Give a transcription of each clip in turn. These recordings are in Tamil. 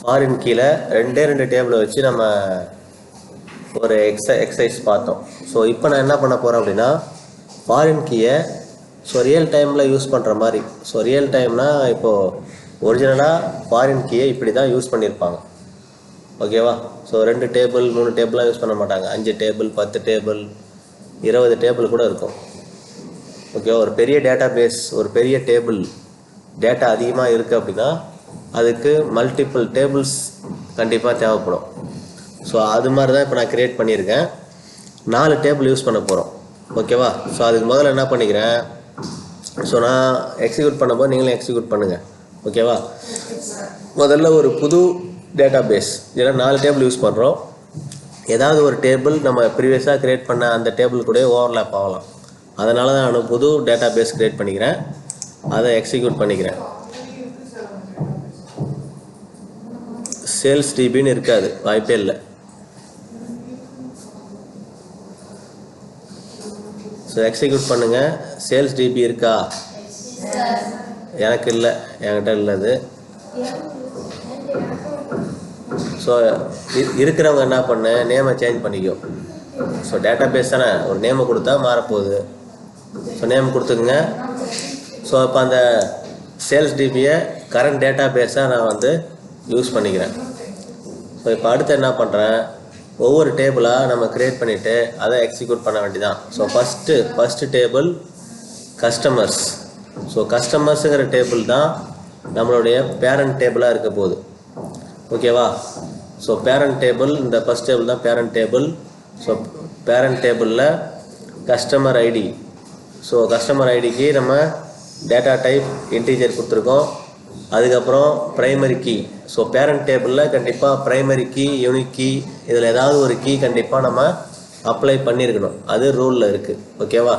ஃபாரின் கீழே ரெண்டே ரெண்டு டேபிளை வச்சு நம்ம ஒரு எக்ஸ எக்ஸசைஸ் பார்த்தோம். ஸோ இப்போ நான் என்ன பண்ண போகிறேன் அப்படின்னா ஃபாரின் கீயை ஸோ ரியல் டைமில் யூஸ் பண்ணுற மாதிரி. ஸோ ரியல் டைம்னா இப்போது ஒரிஜினலாக ஃபாரின் கீயை இப்படி தான் யூஸ் பண்ணியிருப்பாங்க. ஓகேவா ஸோ ரெண்டு டேபிள் மூணு டேபிளாக யூஸ் பண்ண மாட்டாங்க. அஞ்சு டேபிள் பத்து டேபிள் இருபது டேபிள் கூட இருக்கும். ஓகேவா ஒரு பெரிய டேட்டா பேஸ் ஒரு பெரிய டேபிள் டேட்டா அதிகமாக இருக்குது அப்படின்னா அதுக்கு மல்டிபிள் டேபிள்ஸ் கண்டிப்பாக தேவைப்படும். ஸோ அது மாதிரி தான் இப்போ நான் க்ரியேட் பண்ணியிருக்கேன். நாலு டேபிள் யூஸ் பண்ண போகிறோம் ஓகேவா ஸோ அதுக்கு முதல்ல என்ன பண்ணிக்கிறேன்? ஸோ நான் எக்ஸிக்யூட் பண்ணும்போது நீங்களும் எக்ஸிக்யூட் பண்ணுங்கள் ஓகேவா முதல்ல ஒரு புது டேட்டா பேஸ் இதில் நாலு டேபிள் யூஸ் பண்ணுறோம் ஏதாவது ஒரு டேபிள் நம்ம ப்ரீவியஸாக க்ரியேட் பண்ண அந்த டேபிள் கூட ஓவர்லேப் ஆகலாம். அதனால தான் நான் புது டேட்டா பேஸ் க்ரியேட் பண்ணிக்கிறேன். அதை எக்ஸிக்யூட் பண்ணிக்கிறேன். சேல்ஸ் டிபின்னு இருக்காது வாய்ப்பே இல்லை. ஸோ எக்ஸிக்யூட் பண்ணுங்கள் சேல்ஸ் டிபி இருக்கா? எனக்கு இல்லை என்கிட்ட இல்லை அது ஸோ இருக்கிறவங்க என்ன பண்ணு? நேமை சேஞ்ச் பண்ணிக்கோ. ஸோ டேட்டா பேஸ் தானே? ஒரு நேமை கொடுத்தா மாறப்போகுது. So name கொடுத்துக்குங்க. ஸோ இப்போ அந்த சேல்ஸ் டிபியை கரண்ட் டேட்டா பேஸாக நான் வந்து யூஸ் பண்ணிக்கிறேன். ஸோ இப்போ அடுத்து என்ன பண்ணுறேன் ஒவ்வொரு டேபிளாக நம்ம க்ரியேட் பண்ணிவிட்டு அதை எக்ஸிக்யூட் பண்ண வேண்டியதான் so first first table customers so கஸ்டமர்ஸுங்கிற table தான் நம்மளுடைய பேரண்ட் டேபிளாக இருக்க போகுது. ஓகேவா ஸோ பேரண்ட் டேபிள் இந்த ஃபஸ்ட் டேபிள் தான் பேரண்ட் டேபிள் ஸோ பேரண்ட் டேபிளில் கஸ்டமர் ஐடி ஸோ கஸ்டமர் ஐடிக்கு நம்ம டேட்டா டைப் இன்டீஜர் கொடுத்துருக்கோம். அதுக்கப்புறம் ப்ரைமரி கீ ஸோ பேரண்ட் டேபிளில் கண்டிப்பாக ப்ரைமரி கீ யூனிக் கீ இதில் ஏதாவது ஒரு கீ கண்டிப்பாக நம்ம அப்ளை பண்ணியிருக்கணும் அது ரூலில் இருக்குது ஓகேவா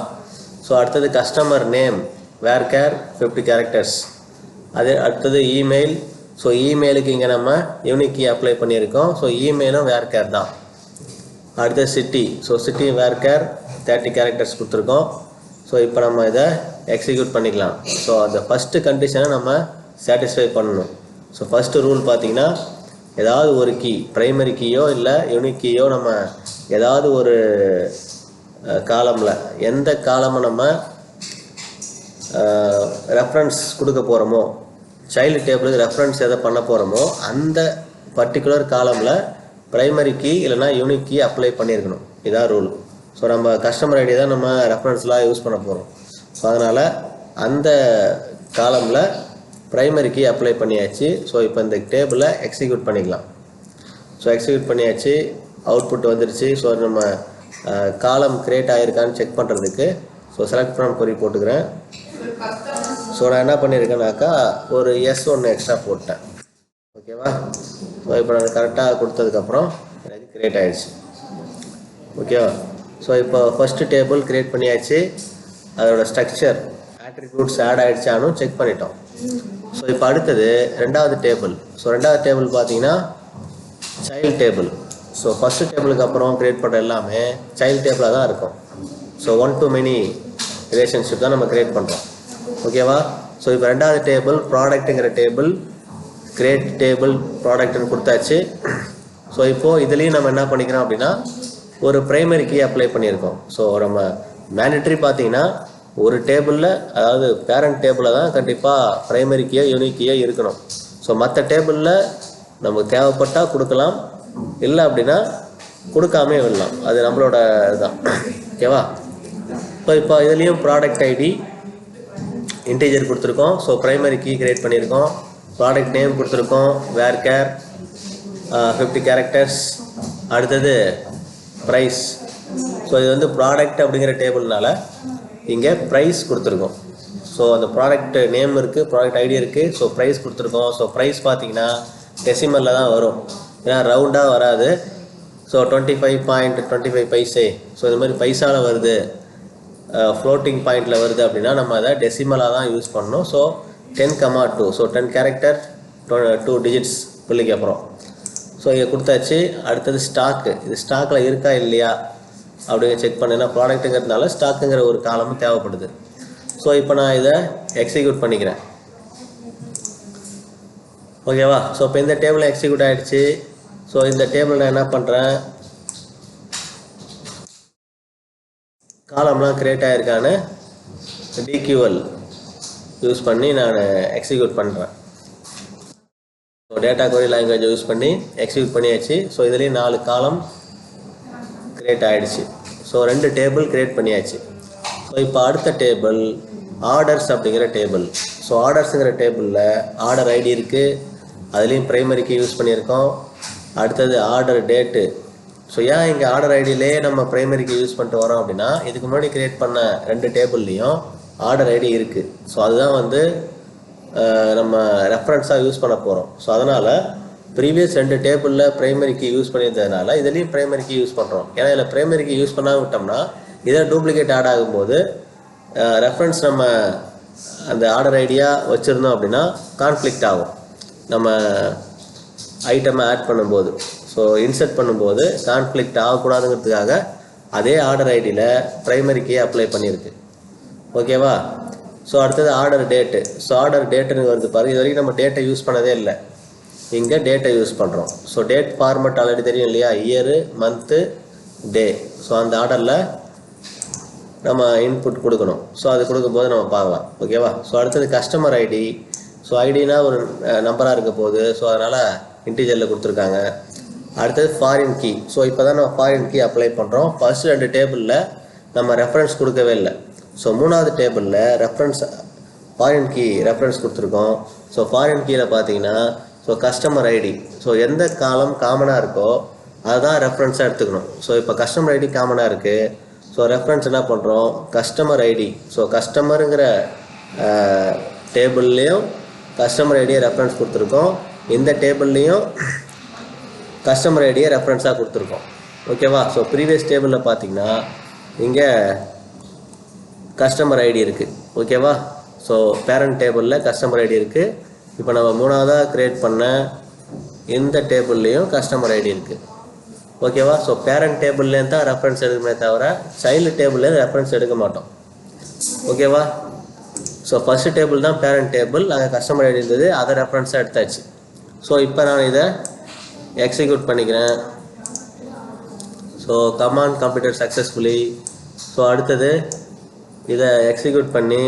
ஸோ அடுத்தது customer name varchar fifty characters அது அடுத்தது இமெயில் ஸோ இமெயிலுக்கு இங்கே நம்ம யூனிக் கீ அப்ளை பண்ணியிருக்கோம். ஸோ இமெயிலும் வேர் கேர் தான். அடுத்த city so city varchar thirty characters கொடுத்துருக்கோம். ஸோ இப்போ நம்ம இதை எக்ஸிக்யூட் பண்ணிக்கலாம். ஸோ அந்த ஃபஸ்ட்டு கண்டிஷனை நம்ம சாட்டிஸ்ஃபை பண்ணணும். ஸோ ஃபஸ்ட்டு ரூல் பார்த்தீங்கன்னா ஏதாவது ஒரு கீ ப்ரைமரி கீயோ இல்லை யூனிக் கீயோ நம்ம ஏதாவது ஒரு காலமில் எந்த காலமும் நம்ம ரெஃபரன்ஸ் கொடுக்க போகிறோமோ சைல்டு டேபிளுக்கு ரெஃபரன்ஸ் எதை பண்ண போகிறோமோ அந்த பர்டிகுலர் காலமில் ப்ரைமரி கீ இல்லைனா யூனிக் கீ அப்ளை பண்ணியிருக்கணும். இதான் ரூல் ஸோ நம்ம கஸ்டமர் ஐடி தான் நம்ம ரெஃபரன்ஸ்லாம் யூஸ் பண்ண போகிறோம் ஸோ அதனால் அந்த காலமில் ப்ரைமரிக்கு அப்ளை பண்ணியாச்சு. ஸோ இப்போ இந்த டேபிளை எக்ஸிக்யூட் பண்ணிக்கலாம். ஸோ எக்ஸிக்யூட் பண்ணியாச்சு. அவுட்புட் வந்துருச்சு. ஸோ நம்ம காலம் க்ரியேட் ஆகிருக்கான்னு செக் பண்ணுறதுக்கு ஸோ செலக்ட் ஃப்ரம் கொரி போட்டுக்கிறேன். ஸோ நான் என்ன பண்ணியிருக்கேனாக்கா ஒரு எஸ் ஒன்று எக்ஸ்ட்ரா போட்டேன். ஓகேவா ஸோ இப்போ நான் கரெக்டாக கொடுத்ததுக்கப்புறம் எனக்கு க்ரியேட் ஆகிடுச்சு ஓகேவா ஸோ இப்போ ஃபஸ்ட்டு டேபிள் க்ரியேட் பண்ணியாச்சு. அதோட ஸ்ட்ரக்சர் ஆட்ரிபியூட்ஸ் ஆட் ஆகிடுச்சானு செக் பண்ணிட்டோம். ஸோ இப்போ அடுத்தது ரெண்டாவது டேபிள் ஸோ ரெண்டாவது டேபிள் பார்த்தீங்கன்னா சைல்டு டேபிள் ஸோ ஃபஸ்ட்டு டேபிளுக்கு அப்புறம் க்ரியேட் பண்ணுற எல்லாமே சைல்டு டேபிளாக தான் இருக்கும். So one to many relationship தான் நம்ம க்ரியேட் பண்ணுறோம் ஓகேவா ஸோ இப்போ ரெண்டாவது டேபிள் ப்ராடக்ட்டுங்கிற டேபிள் கிரியேட் டேபிள் ப்ராடக்ட்னு கொடுத்தாச்சு. ஸோ இப்போது இதுலேயும் நம்ம என்ன பண்ணிக்கிறோம் அப்படின்னா ஒரு ப்ரைமரி கீ அப்ளை பண்ணியிருக்கோம். ஸோ நம்ம மேனிட்ரி பார்த்தீங்கன்னா ஒரு டேபிளில் அதாவது பேரண்ட் டேபிளில் தான் கண்டிப்பாக ப்ரைமரி கீயோ யூனிக் கீயோ இருக்கணும். ஸோ மற்ற டேபிளில் நமக்கு தேவைப்பட்டால் கொடுக்கலாம். இல்லை அப்படின்னா கொடுக்காமே விடலாம். அது நம்மளோட இதுதான். ஓகேவா இப்போ இப்போ இதுலேயும் ப்ராடக்ட் ஐடி இன்டீஜர் கொடுத்துருக்கோம். ஸோ ப்ரைமரி கீ கிரியேட் பண்ணியிருக்கோம். ப்ராடக்ட் நேம் கொடுத்துருக்கோம். வேர் கேர் ஃபிஃப்டி கேரக்டர்ஸ் அடுத்தது ப்ரைஸ் ஸோ இது வந்து ப்ராடக்ட் அப்படிங்கிற டேபிள்னால இங்கே ப்ரைஸ் கொடுத்துருக்கோம். ஸோ அந்த ப்ராடக்ட் நேம் இருக்குது ப்ராடக்ட் ஐடி இருக்குது ஸோ ப்ரைஸ் கொடுத்துருக்கோம். ஸோ ப்ரைஸ் பார்த்தீங்கன்னா டெசிமலில் தான் வரும். ஏன்னா ரவுண்டாக வராது. So twenty five point twenty five paise so இது மாதிரி பைசாவில் வருது ஃப்ளோட்டிங் பாயிண்டில் வருது அப்படின்னா நம்ம அதை டெசிமலாக தான் யூஸ் பண்ணணும். So ten comma two so ten character two digits பிள்ளைக்கு அப்புறம். ஸோ இங்கே கொடுத்தாச்சு. அடுத்தது ஸ்டாக்கு இது ஸ்டாக்கில் இருக்கா இல்லையா? அப்படியே செக் பண்ணேன்னா ப்ராடக்ட்டுங்கிறதுனால ஸ்டாக்குங்கிற ஒரு காலமும் தேவைப்படுது. ஸோ இப்போ நான் இதை எக்ஸிக்யூட் பண்ணிக்கிறேன். ஓகேவா ஸோ இப்போ இந்த டேபிள் எக்ஸிக்யூட் ஆகிடுச்சு ஸோ இந்த டேபிள் நான் என்ன பண்ணுறேன் காலம்லாம் க்ரியேட் ஆகிருக்கான்னு டிக்யூஎல் யூஸ் பண்ணி நான் எக்ஸிக்யூட் பண்ணுறேன் so data query language use பண்ணி எக்ஸிக்யூட் பண்ணியாச்சு. ஸோ இதுலேயும் நாலு காலம் கிரியேட் ஆகிடுச்சு ஸோ ரெண்டு டேபிள் கிரியேட் பண்ணியாச்சு. ஸோ இப்போ அடுத்த டேபிள் ஆர்டர்ஸ் அப்படிங்கிற டேபிள் ஸோ ஆர்டர்ஸுங்கிற டேபிளில் ஆர்டர் ஐடி இருக்குது அதுலேயும் ப்ரைமரிக்கு யூஸ் பண்ணியிருக்கோம். அடுத்தது ஆர்டர் டேட்டு ஸோ ஏன் இங்கே ஆர்டர் ஐடியிலே நம்ம ப்ரைமரிக்கு யூஸ் பண்ணிட்டு வரோம் அப்படின்னா இதுக்கு முன்னாடி கிரியேட் பண்ண ரெண்டு டேபிள்லேயும் ஆர்டர் ஐடி இருக்குது ஸோ அதுதான் வந்து நம்ம ரெஃபரன்ஸாக யூஸ் பண்ண போகிறோம் ஸோ அதனால் ப்ரீவியஸ் ரெண்டு டேபிளில் ப்ரைமரிக்கு யூஸ் பண்ணியிருந்ததுனால இதுலேயும் ப்ரைமரிக்கு யூஸ் பண்ணுறோம் ஏன்னா இதில் ப்ரைமரிக்கு யூஸ் பண்ணாமல் விட்டோம்னா இதில் டூப்ளிகேட் ஆட் ஆகும்போது ரெஃபரன்ஸ் நம்ம அந்த ஆர்டர் ஐடியா வச்சுருந்தோம் அப்படின்னா கான்ஃப்ளிக்ட் ஆகும். நம்ம ஐட்டமை ஆட் பண்ணும்போது. ஸோ இன்சர்ட் பண்ணும்போது கான்ஃப்ளிக்ட் ஆகக்கூடாதுங்கிறதுக்காக அதே ஆர்டர் ஐடியில் ப்ரைமரிக்கே அப்ளை பண்ணியிருக்கு. ஓகேவா ஸோ அடுத்தது ஆர்டர் டேட்டு ஸோ ஆர்டர் டேட்டுன்னு வருது பாருங்கள் இது வரைக்கும் நம்ம டேட்டை யூஸ் பண்ணதே இல்லை. இங்கே டேட்டை யூஸ் பண்ணுறோம் ஸோ டேட் ஃபார்மெட் ஆல்ரெடி தெரியும் இல்லையா? இயரு மந்த்து டே ஸோ அந்த ஆர்டரில் நம்ம இன்புட் கொடுக்கணும். ஸோ அது கொடுக்கும்போது நம்ம பார்க்கலாம். ஓகேவா ஸோ அடுத்தது கஸ்டமர் ஐடி ஸோ ஐடினா ஒரு நம்பராக இருக்க போகுது. ஸோ அதனால் இன்டீஜரில் கொடுத்துருக்காங்க. அடுத்தது ஃபாரின் கீ ஸோ இப்போ தான் நம்ம ஃபாரின் கீ அப்ளை பண்ணுறோம் ஃபர்ஸ்ட் ரெண்டு டேபிளில் நம்ம ரெஃபரன்ஸ் கொடுக்கவே இல்லை. ஸோ மூணாவது டேபிளில் ரெஃபரன்ஸ் ஃபாரின் கீ ரெஃபரன்ஸ் கொடுத்துருக்கோம். ஸோ ஃபாரின் கீயில் பார்த்தீங்கன்னா ஸோ கஸ்டமர் ஐடி ஸோ எந்த காலம் காமனாக இருக்கோ அதுதான் ரெஃபரன்ஸாக எடுத்துக்கணும். ஸோ இப்போ கஸ்டமர் ஐடி காமனாக இருக்குது ஸோ ரெஃபரன்ஸ் என்ன பண்ணுறோம் கஸ்டமர் ஐடி ஸோ கஸ்டமருங்கிற டேபிள்லேயும் கஸ்டமர் ஐடியை ரெஃபரன்ஸ் கொடுத்துருக்கோம். இந்த டேபிள்லேயும் கஸ்டமர் ஐடியை ரெஃபரன்ஸாக கொடுத்துருக்கோம். ஓகேவா ஸோ ப்ரீவியஸ் டேபிளில் பார்த்தீங்கன்னா இங்கே கஸ்டமர் ஐடி இருக்குது ஓகேவா ஸோ பேரண்ட் டேபிளில் கஸ்டமர் ஐடி இருக்குது இப்போ நம்ம மூணாவதாக க்ரியேட் பண்ண இந்த டேபிள்லேயும் கஸ்டமர் ஐடி இருக்குது ஓகேவா ஸோ பேரண்ட் டேபிள்லேருந்து தான் ரெஃபரன்ஸ் எடுக்குமே தவிர சைல்டு டேபிள்லேருந்து ரெஃபரன்ஸ் எடுக்க மாட்டோம். ஓகேவா ஸோ ஃபஸ்ட்டு டேபிள் தான் பேரண்ட் டேபிள் அங்கே கஸ்டமர் ஐடி இருந்தது அதை ரெஃபரன்ஸாக எடுத்தாச்சு. ஸோ இப்போ நான் இதை எக்ஸிக்யூட் பண்ணிக்கிறேன். So command computer successfully so அடுத்தது இதை எக்ஸிக்யூட் பண்ணி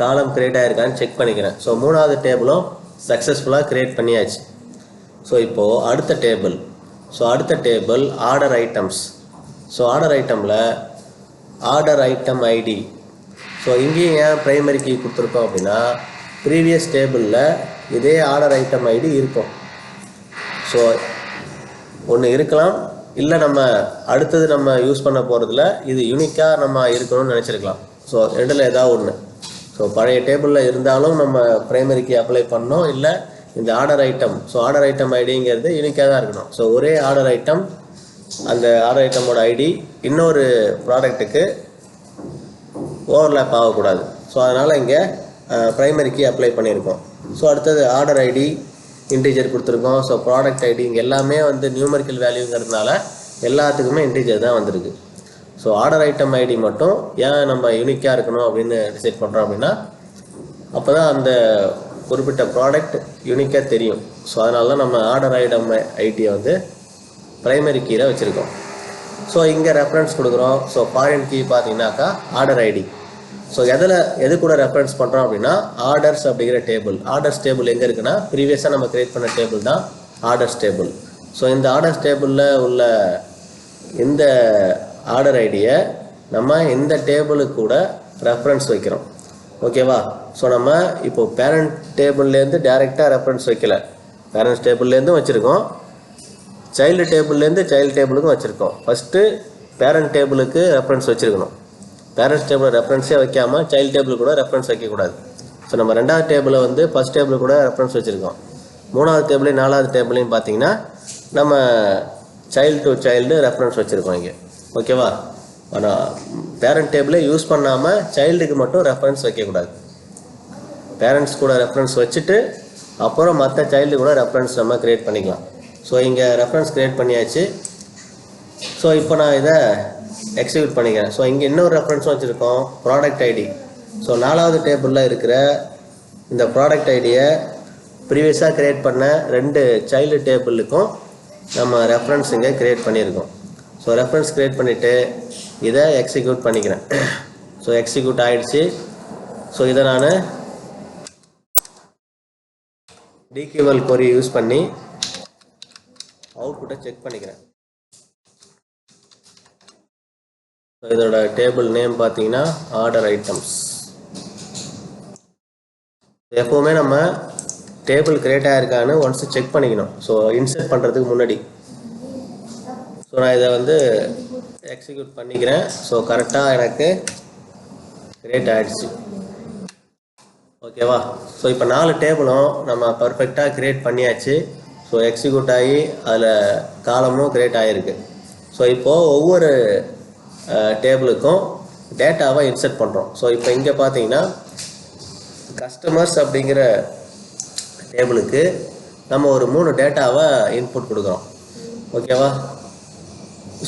காலம் க்ரியேட் ஆயிருக்கான்னு செக் பண்ணிக்கிறேன். ஸோ மூணாவது டேபிளும் சக்ஸஸ்ஃபுல்லாக க்ரியேட் பண்ணியாச்சு. ஸோ இப்போது அடுத்த டேபிள் ஸோ அடுத்த table order items so order ஐட்டமில் order item ID so இங்கேயும் ஏன் ப்ரைமரி கீ கொடுத்துருக்கோம் அப்படின்னா ப்ரீவியஸ் டேபிளில் இதே ஆர்டர் ஐட்டம் ஐடி இருக்கும். ஸோ ஒன்று இருக்கலாம். இல்லை நம்ம அடுத்தது நம்ம யூஸ் பண்ண போகிறதுல இது யூனிக்காக நம்ம இருக்கணும்னு நினச்சிருக்கலாம். ஸோ ரெண்டில் ஏதாவது ஒன்று ஸோ பழைய டேபிளில் இருந்தாலும் நம்ம ப்ரைமரிக்கு அப்ளை பண்ணோம். இல்லை இந்த order item so order item ஐடிங்கிறது யூனிக்காக தான் இருக்கணும். ஸோ ஒரே ஆர்டர் ஐட்டம் அந்த ஆர்டர் ஐட்டமோட ஐடி இன்னொரு ப்ராடக்ட்டுக்கு ஓவர்லேப் ஆகக்கூடாது. ஸோ அதனால் இங்கே ப்ரைமரிக்கு அப்ளை பண்ணியிருக்கோம். ஸோ அடுத்தது ஆர்டர் ஐடி இன்டீஜர் கொடுத்துருக்கோம். ஸோ ப்ராடக்ட் ஐடி இங்கே எல்லாமே வந்து நியூமரிக்கல் வேல்யூங்கிறதுனால எல்லாத்துக்குமே இன்டீஜர் தான் வந்திருக்கு. ஸோ ஆர்டர் ஐட்டம் ஐடி மட்டும் ஏன் நம்ம யூனிக்காக இருக்கணும் அப்படின்னு டிசைட் பண்ணுறோம் அப்படின்னா அப்போ தான் அந்த குறிப்பிட்ட ப்ராடக்ட் யூனிக்காக தெரியும். ஸோ அதனால தான் நம்ம ஆர்டர் ஐட்டம் ஐடியை வந்து ப்ரைமரி கீயில் வச்சுருக்கோம். ஸோ இங்கே ரெஃபரன்ஸ் கொடுக்குறோம். ஸோ ஃபாரின் கீ பார்த்தீங்கன்னாக்கா ஆர்டர் ஐடி ஸோ எதில் எது கூட ரெஃபரன்ஸ் பண்ணுறோம் அப்படின்னா ஆர்டர்ஸ் அப்படிங்கிற டேபிள் ஆர்டர்ஸ் டேபிள் எங்கே இருக்குன்னா ப்ரீவியஸாக நம்ம கிரியேட் பண்ண டேபிள் தான் ஆர்டர்ஸ் டேபிள் ஸோ இந்த ஆர்டர்ஸ் டேபிளில் உள்ள இந்த ஆர்டர் ஐடியை நம்ம இந்த டேபிளுக்கு கூட ரெஃபரன்ஸ் வைக்கிறோம். ஓகேவா ஸோ நம்ம இப்போ பேரண்ட் டேபிள்லேருந்து டேரெக்டாக ரெஃபரன்ஸ் வைக்கல. பேரண்ட்ஸ் டேபிள்லேருந்தும் வச்சுருக்கோம். சைல்டு டேபிள்லேருந்து சைல்டு டேபிளுக்கும் வச்சுருக்கோம். ஃபஸ்ட்டு பேரண்ட் டேபிளுக்கு ரெஃபரன்ஸ் வச்சுருக்கணும். பேரண்ட்ஸ் டேபிள் ரெஃபரன்ஸே வைக்காமல் சைல்டு டேபிள் கூட ரெஃபரன்ஸ் வைக்கக்கூடாது. ஸோ நம்ம ரெண்டாவது டேபிளை வந்து ஃபஸ்ட் டேபிள் கூட ரெஃபரன்ஸ் வச்சுருக்கோம். மூணாவது டேபிளையும் நாலாவது டேபிளையும் பார்த்தீங்கன்னா நம்ம சைல்டு டு சைல்டு ரெஃபரன்ஸ் வச்சுருக்கோம் இங்கே. ஓகேவா? ஆனால் பேரண்ட் டேபிளே யூஸ் பண்ணாமல் சைல்டுக்கு மட்டும் ரெஃபரன்ஸ் வைக்கக்கூடாது. பேரண்ட்ஸ் கூட ரெஃபரன்ஸ் வச்சுட்டு அப்புறம் மற்ற சைல்டு கூட ரெஃபரன்ஸ் நம்ம க்ரியேட் பண்ணிக்கலாம். ஸோ இங்கே ரெஃபரன்ஸ் க்ரியேட் பண்ணியாச்சு. ஸோ இப்போ நான் இதை எக்ஸிக்யூட் பண்ணிக்கிறேன். ஸோ இங்கே இன்னொரு ரெஃபரன்ஸும் வச்சுருக்கோம் ப்ராடக்ட் ஐடி ஸோ நாலாவது டேபிளில் இருக்கிற இந்த ப்ராடக்ட் ஐடியை ப்ரீவியஸாக க்ரியேட் பண்ண ரெண்டு சைல்டு டேபிளுக்கும் நம்ம ரெஃபரன்ஸ் இங்கே க்ரியேட் பண்ணியிருக்கோம். ஸோ ரெஃபரன்ஸ் க்ரியேட் பண்ணிவிட்டு இதை எக்ஸிக்யூட் பண்ணிக்கிறேன். ஸோ எக்ஸிக்யூட் ஆயிடுச்சு. ஸோ இதை நான் டிக்யூஎல் கொரி யூஸ் பண்ணி அவுட்புட்டை செக் பண்ணிக்கிறேன். ஸோ இதோட டேபிள் நேம் பார்த்தீங்கன்னா ஆர்டர் ஐட்டம்ஸ் எப்போவுமே நம்ம டேபிள் கிரியேட் ஆயிருக்கான்னு ஒன்ஸ் செக் பண்ணிக்கணும். ஸோ இன்சர்ட் பண்ணுறதுக்கு முன்னாடி. ஸோ நான் இதை வந்து எக்ஸிக்யூட் பண்ணிக்கிறேன். ஸோ கரெக்டாக எனக்கு கிரியேட் ஆகிடுச்சு ஓகேவா ஸோ இப்போ நாலு டேபிளும் நம்ம பர்ஃபெக்டாக கிரியேட் பண்ணியாச்சு. ஸோ எக்ஸிக்யூட் ஆகி அதில் காலமும் கிரியேட் ஆகிருக்கு ஸோ இப்போது ஒவ்வொரு டேபிளுக்கும் டேட்டாவை இன்சர்ட் பண்ணுறோம் ஸோ இப்போ இங்கே பார்த்தீங்கன்னா கஸ்டமர்ஸ் அப்படிங்கிற டேபிளுக்கு நம்ம ஒரு மூணு டேட்டாவை இன்புட் கொடுக்குறோம். ஓகேவா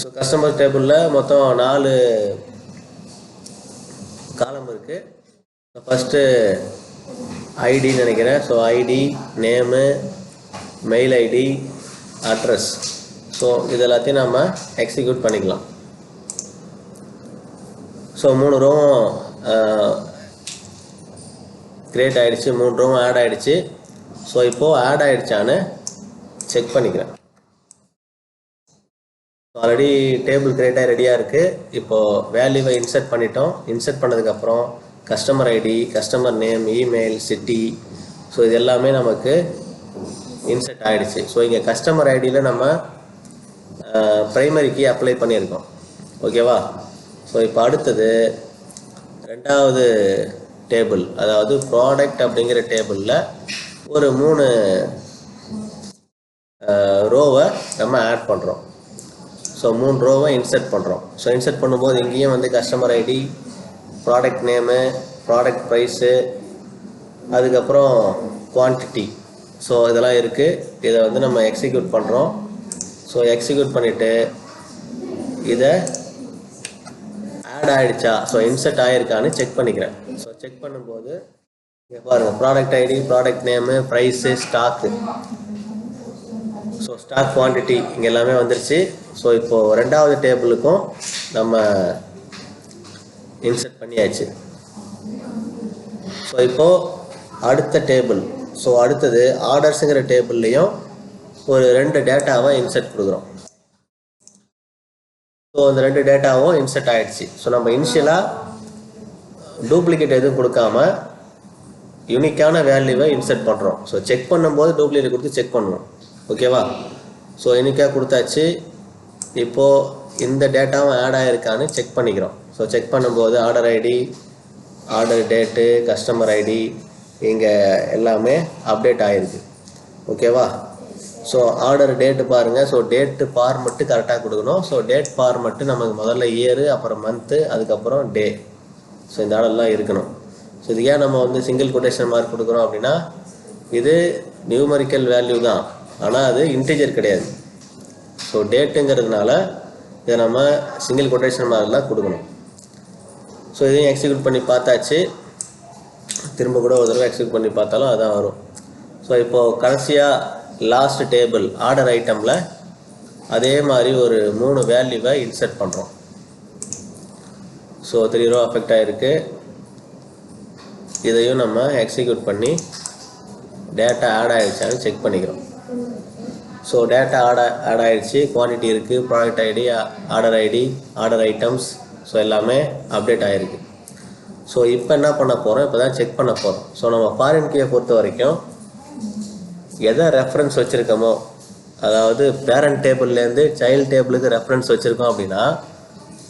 ஸோ கஸ்டமர் டேபிளில் மொத்தம் நாலு காலம் இருக்குது ஃபஸ்ட்டு ஐடின்னு நினைக்கிறேன். So ID name mail ID address so இது எல்லாத்தையும் நம்ம எக்ஸிக்யூட் பண்ணிக்கலாம். ஸோ மூணு ரூம் கிரியேட் ஆகிடுச்சு மூணு ரூம் ஆட் ஆகிடுச்சு ஸோ இப்போது ஆட் ஆகிடுச்சான்னு செக் பண்ணிக்கிறேன். ஆல்ரெடி டேபிள் கிரியேட்டாக ரெடியாக இருக்குது இப்போது வேல்யூவை இன்சர்ட் பண்ணிட்டோம். இன்சர்ட் பண்ணதுக்கப்புறம் customer ID customer name email city so இது எல்லாமே நமக்கு இன்சர்ட் ஆகிடுச்சு ஸோ இங்கே கஸ்டமர் ஐடியில் நம்ம ப்ரைமரிக்கு அப்ளை பண்ணியிருக்கோம். ஓகேவா ஸோ இப்போ அடுத்தது ரெண்டாவது டேபிள் அதாவது ப்ராடக்ட் அப்படிங்கிற டேபிளில் ஒரு மூணு ரோவை நம்ம ஆட் பண்ணுறோம் ஸோ மூணு ரோவை இன்சர்ட் பண்ணுறோம் ஸோ இன்சர்ட் பண்ணும்போது இங்கேயும் வந்து customer ID product name product price அதுக்கப்புறம் குவான்டிட்டி ஸோ இதெல்லாம் இருக்குது இதை வந்து நம்ம எக்ஸிக்யூட் பண்ணுறோம் ஸோ எக்ஸிக்யூட் பண்ணிவிட்டு இதை ஆட் ஆகிடுச்சா ஸோ இன்சர்ட் ஆகிருக்கான்னு செக் பண்ணிக்கிறேன். ஸோ செக் பண்ணும்போது இங்கே பாருங்கள் product ID product name price stock so stock quantity இங்கே எல்லாமே வந்துருச்சு. ஸோ இப்போது ரெண்டாவது டேபிளுக்கும் நம்ம இன்சர்ட் பண்ணியாச்சு. ஸோ இப்போது அடுத்த டேபிள். ஸோ அடுத்தது ஆர்டர்ஸுங்கிற டேபிள்லேயும் ஒரு ரெண்டு டேட்டாவை இன்சர்ட் கொடுக்குறோம். ஸோ அந்த ரெண்டு டேட்டாவும் இன்சர்ட் ஆயிடுச்சு. ஸோ நம்ம இனிஷியலாக டூப்ளிகேட் எதுவும் கொடுக்காம யூனிக்கான வேல்யூவை இன்சர்ட் பண்ணுறோம் ஸோ செக் பண்ணும்போது டூப்ளிகேட் கொடுத்து செக் பண்ணுவோம். ஓகேவா ஸோ யூனிக்காக கொடுத்தாச்சு. இப்போது இந்த டேட்டாவும் ஆட் ஆகிருக்கான்னு செக் பண்ணிக்கிறோம். ஸோ செக் பண்ணும்போது order ID order date customer ID இங்கே எல்லாமே அப்டேட் ஆகிருக்கு ஓகேவா ஸோ ஆர்டர் டேட்டு பாருங்கள் ஸோ டேட்டு பார் மட்டும் கரெக்டாக கொடுக்கணும். ஸோ டேட் பார் மட்டும் நமக்கு முதல்ல இயரு அப்புறம் மந்த்து அதுக்கப்புறம் டே ஸோ இந்த ஆர்டர்லாம் இருக்கணும். ஸோ இது ஏன் நம்ம வந்து சிங்கிள் கொட்டேஷன் மார்க் கொடுக்குறோம் அப்படின்னா இது நியூமரிக்கல் வேல்யூ தான். ஆனால் அது இன்டீஜர் கிடையாது. ஸோ டேட்டுங்கிறதுனால இதை நம்ம சிங்கிள் கொட்டேஷன் மார்க்லாம் கொடுக்கணும். ஸோ இதையும் எக்ஸிக்யூட் பண்ணி பார்த்தாச்சு. திரும்ப கூட ஒரு தடவை எக்ஸிக்யூட் பண்ணி பார்த்தாலும் அதான் வரும். ஸோ இப்போது கடைசியாக லாஸ்ட் டேபிள் ஆர்டர் ஐட்டமில் அதே மாதிரி ஒரு மூணு வேல்யூவை இன்சர்ட் பண்ணுறோம் ஸோ த்ரீ ரூபா அஃபெக்ட் ஆகிருக்கு இதையும் நம்ம எக்ஸிக்யூட் பண்ணி டேட்டா ஆட் ஆகிடுச்சான்னு செக் பண்ணிக்கிறோம். ஸோ டேட்டா ஆட் ஆட் ஆகிடுச்சு குவான்டிட்டி இருக்குது product ID order ID order items so எல்லாமே அப்டேட் ஆகிருக்கு ஸோ இப்போ என்ன பண்ண போகிறோம் இப்போ தான் செக் பண்ண போகிறோம் ஸோ நம்ம ஃபாரின் கீயை பொறுத்த வரைக்கும் எதை ரெஃபரன்ஸ் வச்சுருக்கோமோ அதாவது பேரண்ட் டேபிள்லேருந்து சைல்டு டேபிளுக்கு ரெஃபரன்ஸ் வச்சுருக்கோம் அப்படின்னா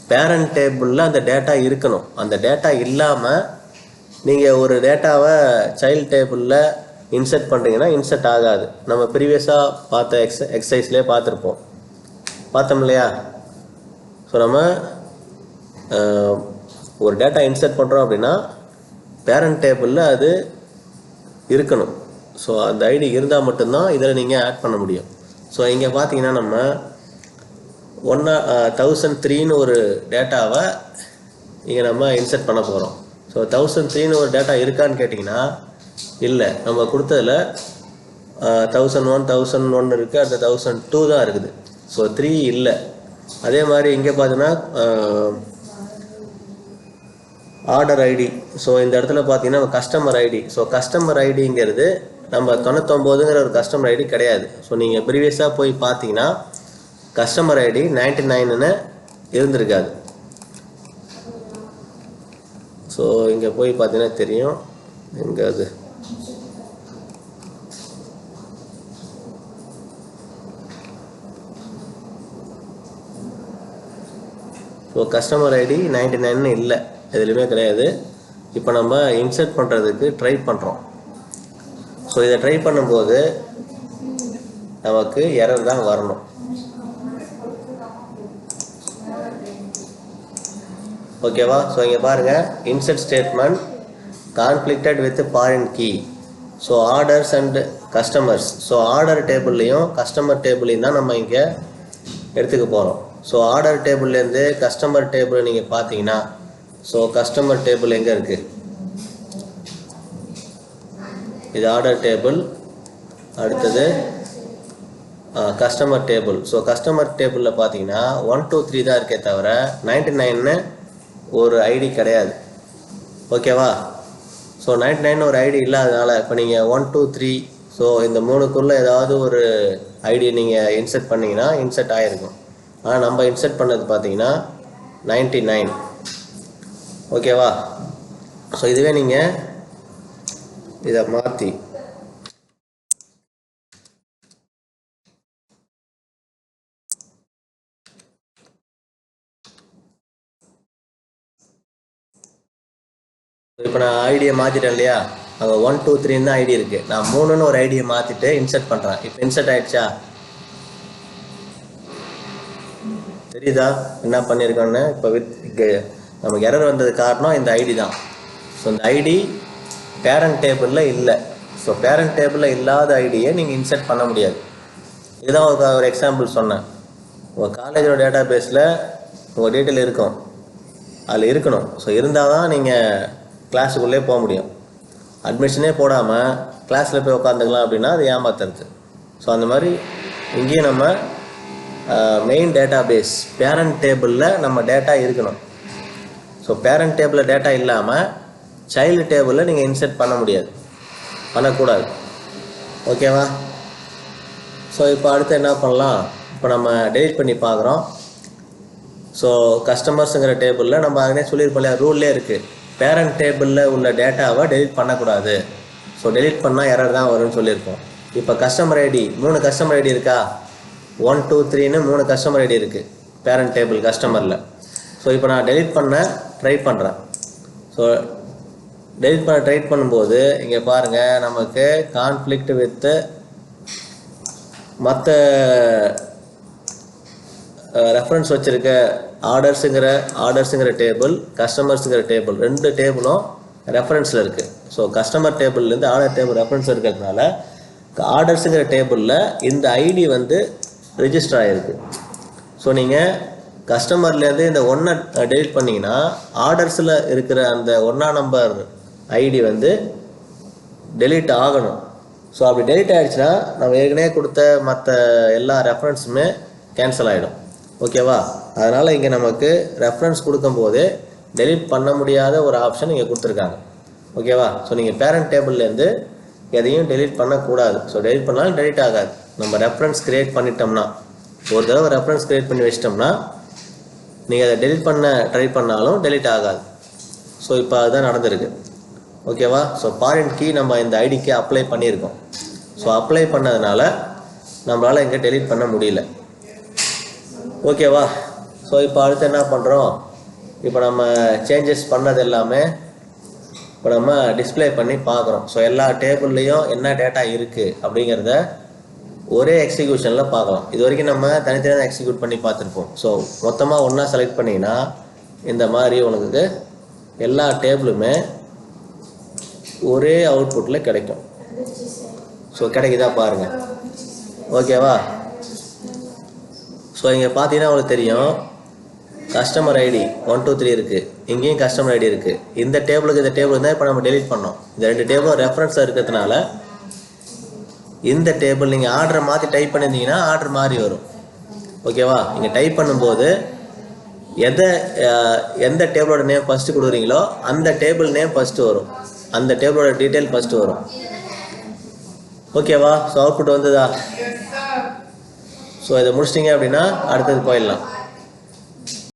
பேரண்ட் டேபிளில் அந்த டேட்டா இருக்கணும். அந்த டேட்டா இல்லாமல் நீங்கள் ஒரு டேட்டாவை சைல்டு டேபிளில் இன்சர்ட் பண்ணுறீங்கன்னா இன்சர்ட் ஆகாது. நம்ம ப்ரீவியஸாக பார்த்த எக்ஸ் எக்ஸசைஸ்லேயே பார்த்துருப்போம். பார்த்தோம் இல்லையா? ஸோ நம்ம ஒரு டேட்டா இன்சர்ட் பண்ணுறோம் அப்படின்னா பேரண்ட் டேபிளில் அது இருக்கணும். ஸோ அந்த ஐடி இருந்தால் மட்டும்தான் இதில் நீங்கள் ஆட் பண்ண முடியும். ஸோ இங்கே பார்த்தீங்கன்னா நம்ம ஒன்னா தௌசண்ட் த்ரீன்னு ஒரு டேட்டாவை இங்கே நம்ம இன்சர்ட் பண்ண போகிறோம் ஸோ தௌசண்ட் த்ரீன்னு ஒரு டேட்டா இருக்கான்னு கேட்டிங்கன்னா இல்லை நம்ம கொடுத்ததில் தௌசண்ட் ஒன் தௌசண்ட் ஒன் இருக்குது அடுத்த தௌசண்ட் டூ தான் இருக்குது. ஸோ த்ரீ இல்லை. அதே மாதிரி இங்கே பார்த்தீங்கன்னா ஆர்டர் ஐடி ஸோ இந்த இடத்துல பார்த்தீங்கன்னா கஸ்டமர் ஐடி ஸோ கஸ்டமர் ஐடிங்கிறது நம்ம தொண்ணூத்தொம்போதுங்கிற ஒரு கஸ்டமர் ஐடி கிடையாது. ஸோ நீங்கள் ப்ரீவியஸாக போய் பார்த்தீங்கன்னா கஸ்டமர் ஐடி நைன்டி நைனுன்னு இருந்திருக்காது. ஸோ இங்கே போய் பார்த்தீங்கன்னா தெரியும். எங்கே அது? ஸோ கஸ்டமர் ஐடி நைன்டி நைன்னு இல்லை. எதுலையுமே கிடையாது. இப்போ நம்ம இன்சர்ட் பண்ணுறதுக்கு ட்ரை பண்ணுறோம் ஸோ இதை ட்ரை பண்ணும்போது நமக்கு எரர் தான் வரணும். ஓகேவா ஸோ இங்கே பாருங்கள் insert statement conflicted with foreign key so orders and customers so order டேபிள்லையும் customer டேபிளையும் தான் நம்ம இங்கே எடுத்துக்க போகிறோம் ஸோ ஆர்டர் டேபிள்லேருந்து கஸ்டமர் டேபிள் நீங்கள் பார்த்தீங்கன்னா ஸோ கஸ்டமர் டேபிள் எங்கே இருக்குது இது ஆர்டர் டேபிள் அடுத்தது கஸ்டமர் டேபிள் ஸோ கஸ்டமர் டேபிளில் பார்த்தீங்கன்னா ஒன் டூ த்ரீ தான் இருக்கே தவிர நைன்டி நைன்னு ஒரு ஐடி கிடையாது. ஓகேவா ஸோ நைன்டி நைன் ஒரு ஐடி இல்லாதனால இப்போ நீங்கள் ஒன் டூ த்ரீ ஸோ இந்த மூணுக்குள்ளே ஏதாவது ஒரு ஐடி நீங்கள் இன்சர்ட் பண்ணிங்கன்னா இன்சர்ட் ஆகிருக்கும் ஆனால் நம்ம இன்சர்ட் பண்ணது பார்த்தீங்கன்னா நைன்டி நைன் ஓகேவா ஸோ இதுவே நீங்கள் இதை மாற்றி இப்போ நான் ஐடியை மாற்றிட்டேன் இல்லையா? அங்கே ஒன் டூ த்ரீன்னு தான் ஐடி இருக்குது நான் மூணுன்னு ஒரு ஐடியை மாற்றிட்டு இன்சர்ட் பண்ணுறேன் இப்போ இன்சர்ட் ஆயிடுச்சா? தெரியுதா? என்ன பண்ணியிருக்கோன்னு இப்போ வித் நமக்கு எரர் வந்தது காரணம் இந்த ஐடி தான். ஸோ இந்த ஐடி பேரண்ட் டேபிளில் இல்லை. ஸோ பேரண்ட் டேபிளில் இல்லாத ஐடியை நீங்கள் இன்சர்ட் பண்ண முடியாது. இதுதான் ஒரு ஒரு எக்ஸாம்பிள் சொன்னேன். உங்கள் காலேஜோட டேட்டா பேஸில் உங்கள் டீட்டெயில் இருக்கும். அதில் இருக்கணும். ஸோ இருந்தால் தான் நீங்கள் கிளாஸுக்குள்ளே போக முடியும். அட்மிஷனே போடாமல் கிளாஸில் போய் உட்காந்துக்கலாம் அப்படின்னா அது ஏமாத்துறது. ஸோ அந்த மாதிரி இங்கேயும் நம்ம மெயின் டேட்டா பேஸ் பேரண்ட் டேபிளில் நம்ம டேட்டா இருக்கணும். ஸோ பேரண்ட் டேபிளில் டேட்டா இல்லாமல் சைல்டு டேபிளில் நீங்கள் இன்சர்ட் பண்ண முடியாது. பண்ணக்கூடாது. ஓகேவா ஸோ இப்போ அடுத்து என்ன பண்ணலாம்? இப்போ நம்ம டெலிட் பண்ணி பார்க்குறோம். ஸோ கஸ்டமர்ஸுங்கிற டேபிளில் நம்ம அதனே சொல்லியிருப்போம் இல்லையா? ரூல்லே இருக்குது பேரண்ட் டேபிளில் உள்ள டேட்டாவை டெலிட் பண்ணக்கூடாது. ஸோ டெலிட் பண்ணால் எரர் தான் வரும்னு சொல்லியிருக்கோம். இப்போ கஸ்டமர் ஐடி மூணு கஸ்டமர் ஐடி இருக்கா? ஒன் டூ த்ரீன்னு மூணு கஸ்டமர் ஐடி இருக்குது பேரண்ட் டேபிள் கஸ்டமரில் ஸோ இப்போ நான் டெலிட் பண்ண ட்ரை பண்ணுறேன் ஸோ டெலிட் பண்ண ட்ரை பண்ணும்போது இங்கே பாருங்கள் நமக்கு கான்ஃப்ளிக்ட் வித்து மற்ற ரெஃபரன்ஸ் வச்சுருக்க ஆர்டர்ஸுங்கிற ஆர்டர்ஸுங்கிற டேபிள் கஸ்டமர்ஸுங்கிற டேபிள் ரெண்டு டேபிளும் ரெஃபரன்ஸில் இருக்குது ஸோ கஸ்டமர் டேபிள்லேருந்து ஆர்டர் டேபிள் ரெஃபரன்ஸ் இருக்கிறதுனால ஆர்டர்ஸுங்கிற டேபிளில் இந்த ஐடி வந்து ரிஜிஸ்டர் ஆகிருக்கு ஸோ நீங்கள் கஸ்டமர்லேருந்து இந்த ஒன்றை டெலிட் பண்ணிங்கன்னா ஆர்டர்ஸில் இருக்கிற அந்த ஒன்றா நம்பர் ஐடி வந்து டெலீட் ஆகணும். ஸோ அப்படி டெலிட் ஆகிடுச்சுன்னா நம்ம ஏற்கனவே கொடுத்த மற்ற எல்லா ரெஃபரன்ஸுமே கேன்சல் ஆகிடும் ஓகேவா அதனால் இங்கே நமக்கு ரெஃபரன்ஸ் கொடுக்கும்போது டெலிட் பண்ண முடியாத ஒரு ஆப்ஷன் இங்கே கொடுத்துருக்காங்க. ஓகேவா ஸோ நீங்கள் பேரண்ட் டேபிள்லேருந்து எதையும் டெலிட் பண்ணக்கூடாது. ஸோ டெலிட் பண்ணாலும் டெலிட் ஆகாது. நம்ம ரெஃபரன்ஸ் க்ரியேட் பண்ணிட்டோம்னா ஒரு தடவை ரெஃபரன்ஸ் க்ரியேட் பண்ணி வச்சிட்டோம்னா நீங்கள் அதை டெலிட் பண்ண ட்ரை பண்ணாலும் டெலிட் ஆகாது. ஸோ இப்போ அதுதான் நடந்திருக்கு. ஓகேவா ஸோ பாரின் கீ நம்ம இந்த ஐடிக்கு அப்ளை பண்ணியிருக்கோம். ஸோ அப்ளை பண்ணதுனால நம்மளால் இங்கே டெலிட் பண்ண முடியல. ஓகேவா ஸோ இப்போ அடுத்து என்ன பண்ணுறோம் இப்போ நம்ம சேஞ்சஸ் பண்ணது எல்லாமே இப்போ நம்ம டிஸ்ப்ளே பண்ணி பார்க்குறோம். ஸோ எல்லா டேபிள்லேயும் என்ன டேட்டா இருக்குது அப்படிங்கிறத ஒரே எக்ஸிக்யூஷனில் பார்க்கலாம். இது வரைக்கும் நம்ம தனித்தனியாக எக்ஸிக்யூட் பண்ணி பார்த்துருப்போம். ஸோ மொத்தமாக ஒன்றா செலக்ட் பண்ணிங்கன்னா இந்த மாதிரி உனக்கு எல்லா டேபிளுமே ஒரே அவுட்புட்டில் கிடைக்கும். ஸோ கிடைக்குதா பாருங்கள் ஓகேவா ஸோ இங்கே பார்த்தீங்கன்னா உங்களுக்கு தெரியும். Customer ID one two three இருக்குது இங்கேயும் கஸ்டமர் ஐடி இருக்குது இந்த டேபிளுக்கு இந்த டேபிள் தான் இப்போ நம்ம டெலீட் பண்ணோம். இந்த ரெண்டு டேபிளும் ரெஃபரன்ஸாக இருக்கிறதுனால இந்த டேபிள் நீங்கள் ஆர்டரை மாற்றி டைப் பண்ணியிருந்தீங்கன்னா ஆர்டர் மாறி வரும். ஓகேவா நீங்கள் டைப் பண்ணும்போது எதை எந்த டேபிளோட நேம் ஃபஸ்ட்டு கொடுக்குறீங்களோ அந்த டேபிள் நேம் ஃபஸ்ட்டு வரும். அந்த டேபிளோட டீட்டெயில் ஃபஸ்ட்டு வரும். ஓகேவா ஸோ அவுட்புட் வந்ததா? ஸோ இதை முடிச்சிட்டிங்க அப்படின்னா அடுத்தது போயிடலாம்.